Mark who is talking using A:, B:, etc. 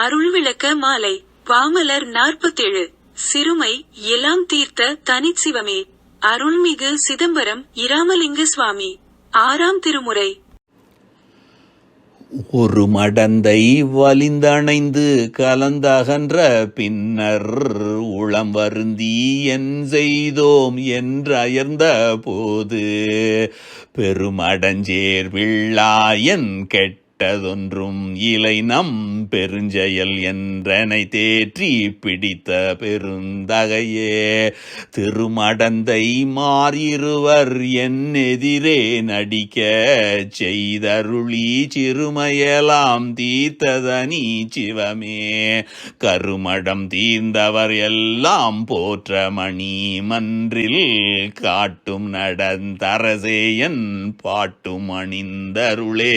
A: அருள்விளக்க மாலை. பாமலர் நாற்பத்தேழு. சிறுமை எல்லாம் தீர்த்த தனிச்சிவமே. அருள்மிகு சிதம்பரம் இராமலிங்க சுவாமி. ஆறாம் திருமுறை.
B: ஒரு மடந்தை வலிந்தணைந்து கலந்தகன்ற பின்னர் உளம் வருந்தி என் செய்தோம் என்றயர்ந்த போது பெருமடஞ்சேர் வில்லாயன் கெட்டதொன்றும் இலை நம் பெருஞ்செயல் என்றனை தேற்றி பிடித்த பெருந்தகையே. திருமடந்தை மாறிருவர் என் எதிரே நடிக்க செய்தருளி சிறுமையெல்லாம் தீர்த்ததனி சிவமே. கருமடம் தீர்ந்தவர் எல்லாம் போற்ற மணி மன்றில் காட்டும் நடந்தரசேயன் பாட்டும் அணிந்தருளே.